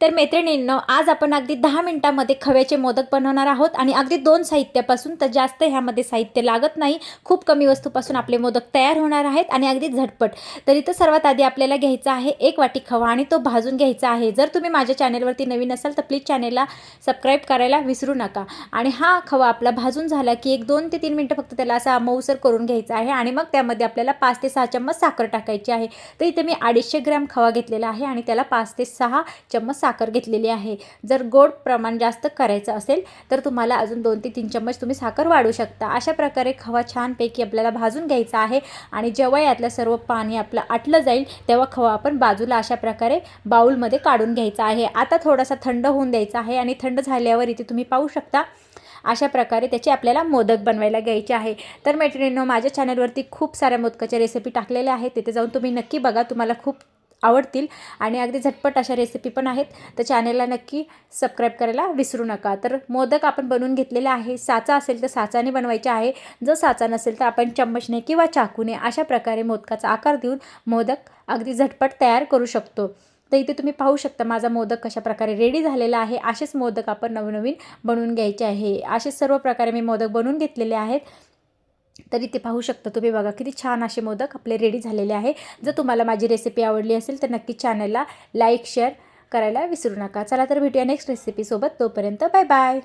तर मैत्रिणींनो आज आपण अगदी दहा मिनिटामध्ये खव्याचे मोदक बनवणार आहोत आणि अगदी दोन साहित्यापासून तर जास्त ह्यामध्ये साहित्य लागत नाही. खूप कमी वस्तूपासून आपले मोदक तयार होणार आहेत आणि अगदी झटपट. तर इथं सर्वात आधी आपल्याला घ्यायचा आहे एक वाटी खवा आणि तो भाजून घ्यायचा आहे. जर तुम्ही माझ्या चॅनेलवरती नवीन असाल तर प्लीज चॅनेलला सबस्क्राईब करायला विसरू नका. आणि हा खवा आपला भाजून झाला की एक दोन ते तीन मिनटं फक्त त्याला असा मऊसर करून घ्यायचा आहे आणि मग त्यामध्ये आपल्याला पाच ते सहा चम्मच साखर टाकायची आहे. तर इथे मी अडीचशे ग्रॅम खवा घेतलेला आहे आणि त्याला पाच ते सहा चम्मच साखर घेतलेली आहे. जर गोड प्रमाण जास्त करायचं असेल तर तुम्हाला अजून दोन ते तीन चम्मच तुम्ही साखर वाढू शकता. अशा प्रकारे खवा छानपैकी आपल्याला भाजून घ्यायचा आहे आणि जेव्हा यातलं सर्व पाणी आपलं आटलं जाईल तेव्हा खवा आपण बाजूला अशा प्रकारे बाऊलमध्ये काढून घ्यायचा आहे. आता थोडासा थंड होऊन द्यायचा आहे आणि थंड झाल्यावर इथे तुम्ही पाहू शकता अशा प्रकारे त्याचे आपल्याला मोदक बनवायला घ्यायचे आहे. तर मैत्रिणींनो माझ्या चॅनलवरती खूप साऱ्या मोदकाच्या रेसिपी टाकलेल्या आहेत. तिथे जाऊन तुम्ही नक्की बघा. तुम्हाला खूप आवडतील. आणि अगदी झटपट अशा रेसिपी पण आहेत. तर चॅनलला नक्की सबस्क्राईब करायला विसरू नका. तर मोदक आपण बनवून घेतलेले आहे. साचा असेल तर साचाने बनवायचे आहे. जर साचा नसेल तर आपण चम्मचने किंवा चाकूने अशा प्रकारे मोदकाचा आकार देऊन मोदक अगदी झटपट तयार करू शकतो. तर इथे तुम्ही पाहू शकता माझा मोदक कशा प्रकारे रेडी झालेला आहे. असेच मोदक आपण नवनवीन बनवून घ्यायचे आहे. असेच सर्व प्रकारे मी मोदक बनवून घेतलेले आहेत. तर इथे पाहू शकता. तुम्ही बघा किती छान असे मोदक आपले रेडी झालेले आहे. जर तुम्हाला माझी रेसिपी आवडली असेल तर नक्की चॅनलला लाईक शेअर करायला विसरू नका. चला तर भेटूया नेक्स्ट रेसिपीसोबत तोपर्यंत बाय बाय